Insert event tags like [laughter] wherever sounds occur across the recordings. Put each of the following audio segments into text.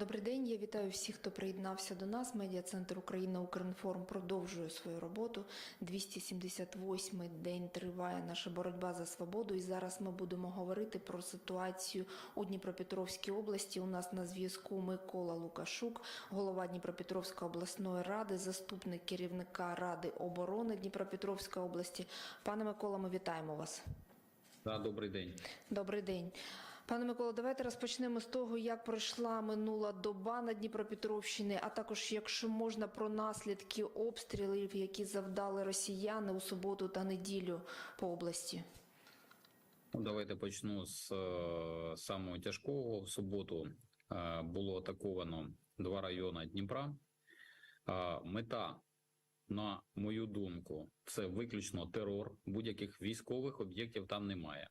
Добрий день. Я вітаю всіх, хто приєднався до нас. Медіа центр Україна Укрінформ продовжує свою роботу. 278-й день триває наша боротьба за свободу. І зараз ми будемо говорити про ситуацію у Дніпропетровській області. У нас на зв'язку Микола Лукашук, голова Дніпропетровської обласної ради, заступник керівника Ради оборони Дніпропетровської області. Пане Микола, ми вітаємо вас. Да, добрий день. Добрий день. Пане Миколо, давайте розпочнемо з того, як пройшла минула доба на Дніпропетровщині, а також, якщо можна, про наслідки обстрілів, які завдали росіяни у суботу та неділю по області. Ну, давайте почну з е, самого тяжкого. В суботу е, було атаковано два райони Дніпра. Е, мета, на мою думку, це виключно терор. Будь-яких військових об'єктів там немає.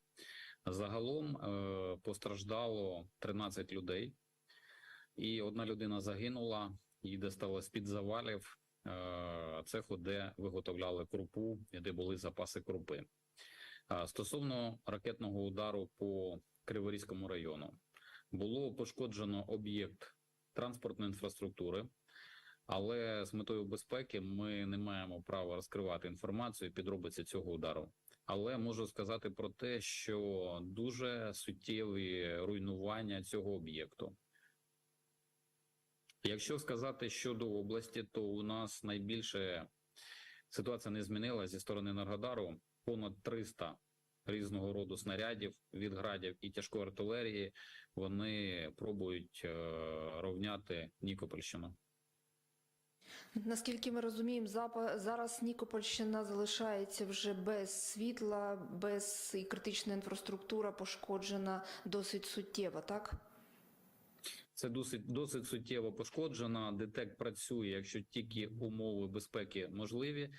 Загалом е, постраждало 13 людей, і одна людина загинула, їй досталось з-під завалів е, цеху, де виготовляли крупу, де були запаси крупи. А Стосовно ракетного удару по Криворізькому району, було пошкоджено об'єкт транспортної інфраструктури, але з метою безпеки ми не маємо права розкривати інформацію підробиці цього удару. Але можу сказати про те, що дуже суттєві руйнування цього об'єкту. Якщо сказати щодо області, то у нас найбільше ситуація не змінилася зі сторони Енергодару. Понад 300 різного роду снарядів від градів і тяжкої артилерії. Вони пробують е, ровняти Нікопольщину. Наскільки ми розуміємо, зараз Нікопольщина залишається вже без світла, без і критична інфраструктура пошкоджена досить суттєво, так? Це досить досить суттєво пошкоджена. ДТЕК працює, якщо тільки умови безпеки можливі,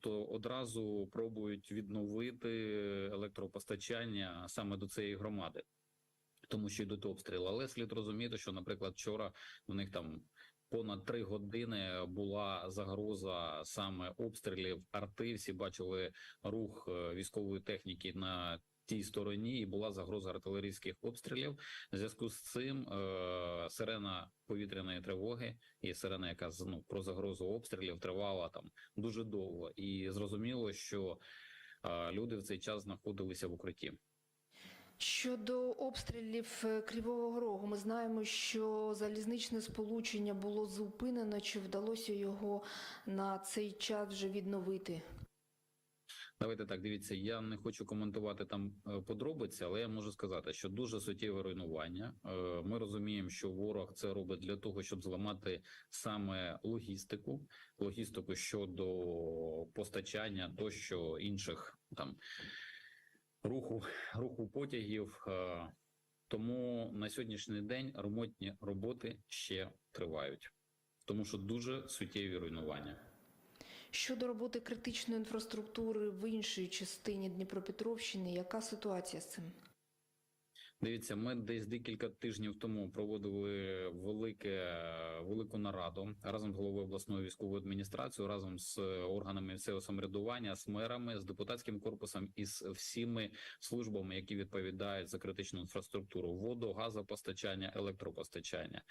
то одразу пробують відновити електропостачання саме до цієї громади, тому що йдуть обстріли. Але слід розуміти, що, наприклад, вчора у них там. Понад три години була загроза саме обстрілів арти. Всі бачили рух е, військової техніки на тій стороні, і була загроза артилерійських обстрілів. В зв'язку з цим е, сирена повітряної тривоги і сирена, яка ну, про загрозу обстрілів тривала там дуже довго, і зрозуміло, що е, люди в цей час знаходилися в укритті. Щодо обстрілів е, Кривого Рогу, ми знаємо, що залізничне сполучення було зупинено. Чи вдалося його на цей час вже відновити? Давайте так, дивіться, я не хочу коментувати там е, подробиці, але я можу сказати, що дуже суттєве руйнування. Е, Ми розуміємо, що ворог це робить для того, щоб зламати саме логістику, логістику щодо постачання тощо інших там руху, руху потягів. Е, Тому на сьогоднішній день ремонтні роботи ще тривають, тому що дуже суттєві руйнування. Щодо роботи критичної інфраструктури в іншій частині Дніпропетровщини, яка ситуація з цим? Дивіться, ми десь декілька тижнів тому проводили велике велику нараду разом з головою обласної військової адміністрації, разом з органами місцевого самоврядування, з мерами, з депутатським корпусом і з всіми службами, які відповідають за критичну інфраструктуру воду, газопостачання, електропостачання.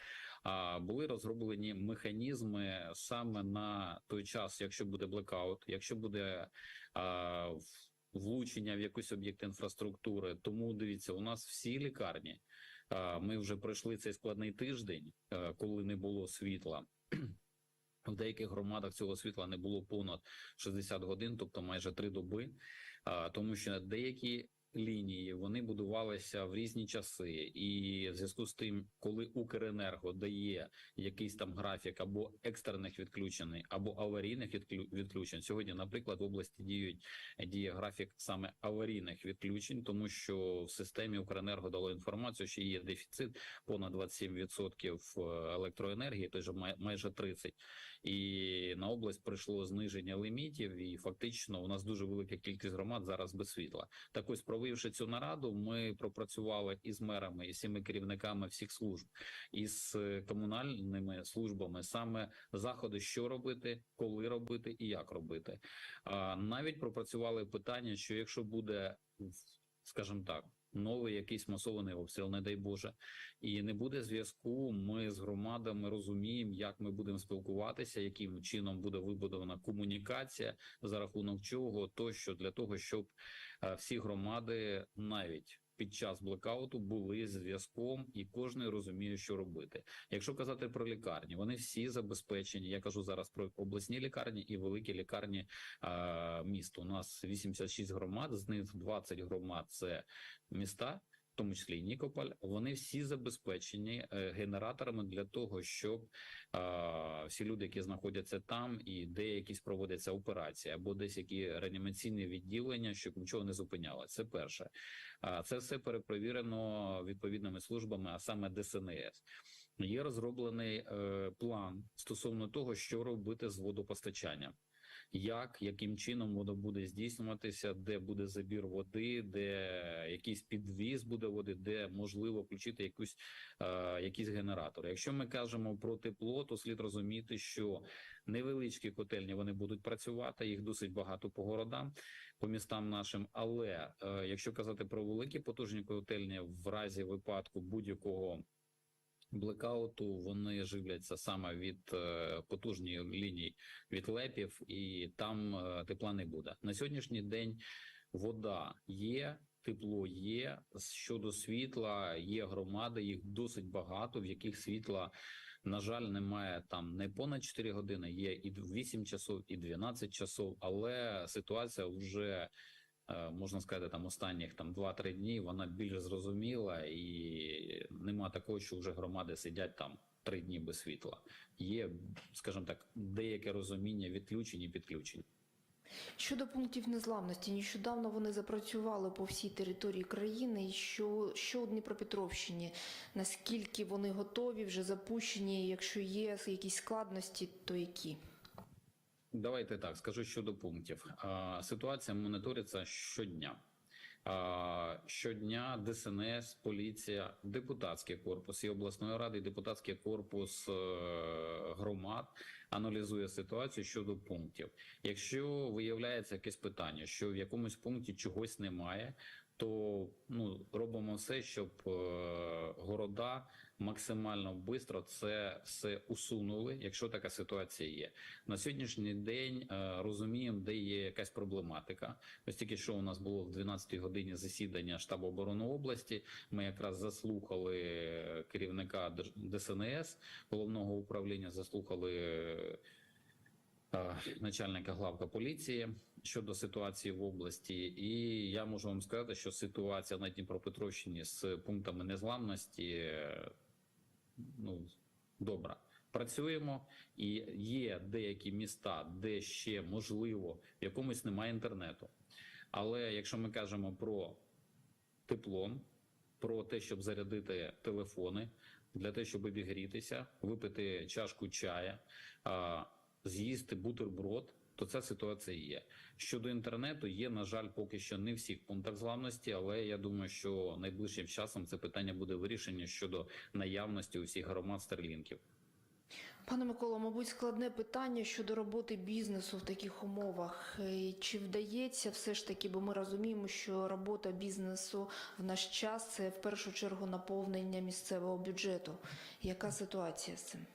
А були розроблені механізми саме на той час, якщо буде блекаут, якщо буде а, влучення в якийсь об'єкт інфраструктури. Тому дивіться, у нас всі лікарні. Ми вже пройшли цей складний тиждень, коли не було світла. В деяких громадах цього світла не було понад 60 годин, тобто майже три доби, тому що деякі лінії вони будувалися в різні часи, і в зв'язку з тим, коли Укренерго дає якийсь там графік або екстрених відключень, або аварійних відклю- відключень. Сьогодні, наприклад, в області діють діє графік саме аварійних відключень, тому що в системі Укренерго дало інформацію, що є дефіцит понад 27% електроенергії, той же майже 30%. І на область прийшло зниження лімітів, і фактично у нас дуже велика кількість громад зараз без світла. Так ось, провівши цю нараду, ми пропрацювали із мерами, і всіми керівниками всіх служб, із е, комунальними службами саме заходи, що робити, коли робити і як робити. А навіть пропрацювали питання, що якщо буде скажімо так, новий якийсь масований обстріл, не дай Боже, і не буде зв'язку. Ми з громадами розуміємо, як ми будемо спілкуватися, яким чином буде вибудована комунікація, за рахунок чого тощо для того, щоб е, всі громади навіть під час блекауту були зв'язком, і кожен розуміє, що робити. Якщо казати про лікарні, вони всі забезпечені. Я кажу зараз про обласні лікарні і великі лікарні е, міст. У нас 86 громад, з них 20 громад це міста. Тому числі і Нікополь, вони всі забезпечені е, генераторами для того, щоб е, всі люди, які знаходяться там, і де якісь проводяться операції, або десь які реанімаційні відділення, щоб нічого не зупиняло. Це перше. Це все перепровірено відповідними службами, а саме ДСНС. Є розроблений е, план стосовно того, що робити з водопостачанням. Як, яким чином воно буде здійснюватися, де буде забір води, де якийсь підвіз буде води, де можливо включити якусь е, якісь генератори. Якщо ми кажемо про тепло, то слід розуміти, що невеличкі котельні вони будуть працювати, їх досить багато по городам, по містам нашим. Але е, якщо казати про великі потужні котельні, в разі випадку будь-якого блекауту, вони живляться саме від е, потужної ліній від лепів, і там е, тепла не буде. На сьогоднішній день вода є. Тепло є щодо світла, є громади, їх досить багато, в яких світла, на жаль, немає там не понад 4 години, є і 8 часов, і 12 часов, але ситуація вже можна сказати, там останніх там 2-3 дні вона більш зрозуміла, і нема такого, що вже громади сидять там 3 дні без світла. Є, скажімо так, деяке розуміння відключень і підключень. Щодо пунктів незламності, нещодавно вони запрацювали по всій території країни. Що, що у Дніпропетровщині? Наскільки вони готові, вже запущені? Якщо є якісь складності, то які? Давайте так скажу щодо пунктів. Ситуація моніториться щодня. Щодня ДСНС, поліція, депутатський корпус і обласної ради, і депутатський корпус е, громад аналізує ситуацію щодо пунктів. Якщо виявляється якесь питання, що в якомусь пункті чогось немає, то ну робимо все, щоб е, города максимально швидко це все усунули, якщо така ситуація є. На сьогоднішній день е, розуміємо, де є якась проблематика. Ось тільки що у нас було в 12-й годині засідання штабу оборони області. Ми якраз заслухали керівника ДСНС головного управління, заслухали. е, Начальника главка поліції щодо ситуації в області, і я можу вам сказати, що ситуація на Дніпропетровщині з пунктами незламності ну добра. Працюємо, і є деякі міста, де ще можливо в якомусь немає інтернету. Але якщо ми кажемо про тепло, про те, щоб зарядити телефони, для того, щоб обігрітися, випити чашку чая, з'їсти бутерброд, то ця ситуація є. Щодо інтернету, є, на жаль, поки що не всіх пунктах зламності, але я думаю, що найближчим часом це питання буде вирішення щодо наявності у всіх громад старлінків. Пане Миколо, мабуть, складне питання щодо роботи бізнесу в таких умовах. Е, Чи вдається все ж таки, бо ми розуміємо, що робота бізнесу в наш час це в першу чергу наповнення місцевого бюджету. Яка ситуація з цим?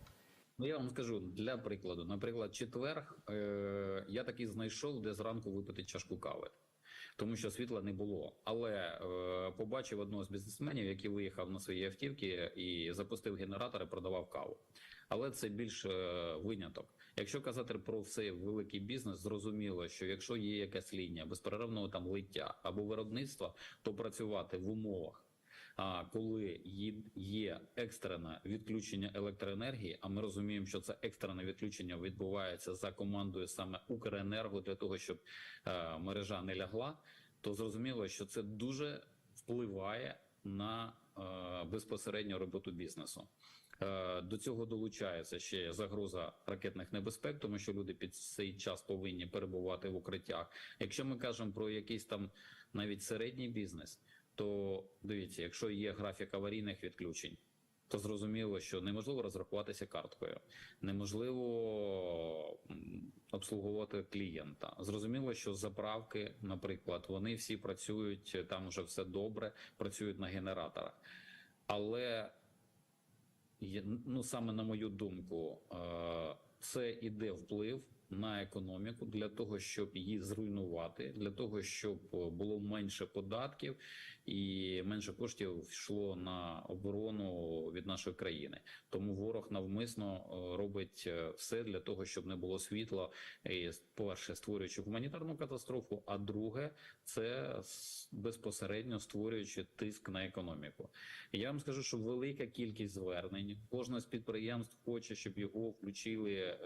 Ну, я вам скажу для прикладу. Наприклад, четвер е, я таки знайшов, де зранку випити чашку кави. Тому що світла не було, але е, побачив одного з бізнесменів, який виїхав на свої автівки і запустив генератор і продавав каву. Але це більш е, виняток. Якщо казати про все великий бізнес, зрозуміло, що якщо є якась лінія безперервного там лиття або виробництва, то працювати в умовах. А коли є- екстрене відключення електроенергії, а ми розуміємо, що це екстрене відключення відбувається за командою саме Укренерго для того, щоб е, мережа не лягла, то зрозуміло, що це дуже впливає на е, безпосередньо роботу бізнесу. Е, До цього долучається ще загроза ракетних небезпек, тому що люди під цей час повинні перебувати в укриттях. Якщо ми кажемо про якийсь там навіть середній бізнес, то дивіться, якщо є графік аварійних відключень, то зрозуміло, що неможливо розрахуватися карткою, неможливо обслуговувати клієнта. Zрозуміло, що заправки, наприклад, вони всі працюють там, вже все добре, працюють на генераторах, але ну саме на мою думку, е, це іде вплив на економіку для того, щоб її зруйнувати, для того, щоб е, було менше податків і менше коштів йшло на оборону від нашої країни. Тому ворог навмисно е, робить е, все для того, щоб не було світла. І перше створюючи гуманітарну катастрофу, а друге це безпосередньо створюючи тиск на економіку. Я вам скажу, що велика кількість звернень. Кожне з підприємств хоче, щоб його включили е,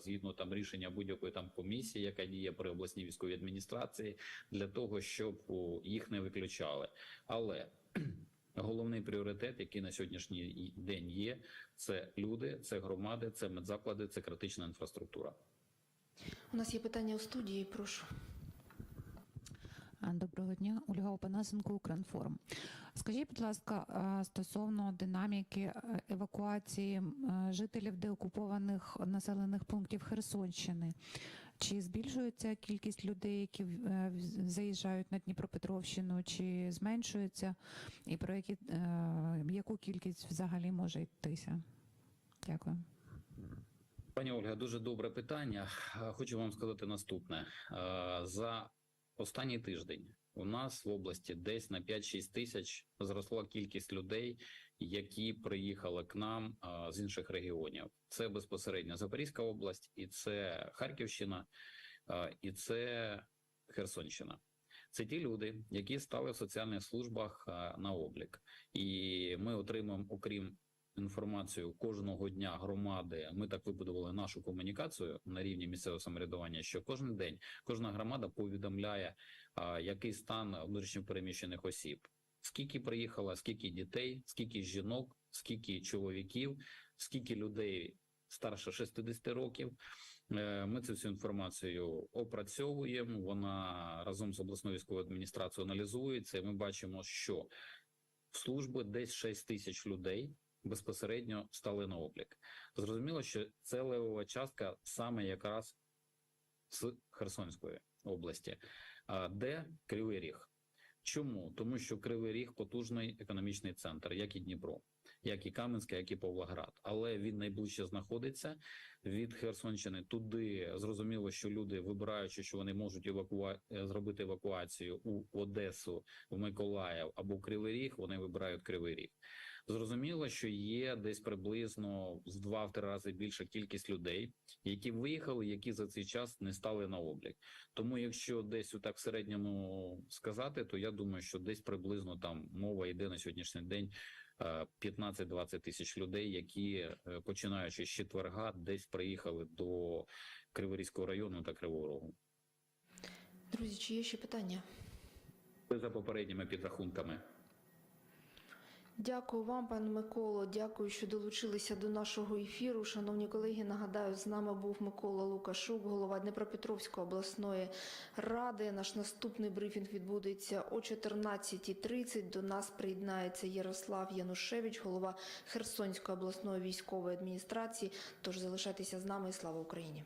згідно там рішення будь-якої там комісії, яка діє при обласній військовій адміністрації, для того, щоб їх не виключали. Але [clears throat] головний пріоритет, який на сьогоднішній день є, це люди, це громади, це медзаклади, це критична інфраструктура. У нас є питання у студії. Прошу. Доброго дня, Ольга Опанасенко, Укрінформ. Скажіть, будь ласка, стосовно динаміки е, евакуації е, жителів деокупованих населених пунктів Херсонщини, чи збільшується кількість людей, які е, заїжджають на Дніпропетровщину, чи зменшується, і про які, е, яку кількість взагалі може йтися? Дякую. Пані Ольга, дуже добре питання. Е, Хочу вам сказати наступне: за останній тиждень у нас в області десь на 5-6 тисяч зросла кількість людей, які приїхали к нам е, з інших регіонів. Це безпосередньо Запорізька область, і це Харківщина, е, і це Херсонщина. Це ті люди, які стали в соціальних службах е, на облік, і ми отримуємо, окрім інформацію кожного дня громади. Ми так вибудували нашу комунікацію на рівні місцевого самоврядування, що кожен день кожна громада повідомляє, а, який стан внутрішньопереміщених осіб. Скільки приїхало, скільки дітей, скільки жінок, скільки чоловіків, скільки людей старше 60 років. Е, Ми цю всю інформацію опрацьовуємо. Вона разом з обласною військовою адміністрацією аналізується. І ми бачимо, що в служби десь 6 тисяч людей безпосередньо стали на облік. Зрозуміло, що це левова частка саме якраз з Херсонської області, де Кривий Ріг. Чому? Тому що Кривий Ріг потужний економічний центр, як і Дніпро, як і Кам'янське, як і Павлоград. Але він найближче знаходиться від Херсонщини. Туди зрозуміло, що люди, вибираючи, що вони можуть евакуа... е, зробити евакуацію у Одесу, в Миколаїв або Кривий Ріг, вони вибирають Кривий Ріг. Зрозуміло, що є десь приблизно в два-три рази більша кількість людей, які виїхали, які за цей час не стали на облік. Тому, якщо десь так в середньому сказати, то я думаю, що десь приблизно там мова йде на сьогоднішній день е, 15-20 тисяч людей, які е, починаючи з четверга, десь приїхали до Криворізького району та Кривого Рогу. Друзі, чи є ще питання? За попередніми підрахунками. Дякую вам, пане Миколо. Дякую, що долучилися до нашого ефіру. Шановні колеги, нагадаю, з нами був Микола Лукашук, голова Дніпропетровської обласної ради. Наш наступний брифінг відбудеться о 14.30. До нас приєднається Ярослав Янушевич, голова Херсонської обласної військової адміністрації. Тож залишайтеся з нами і слава Україні.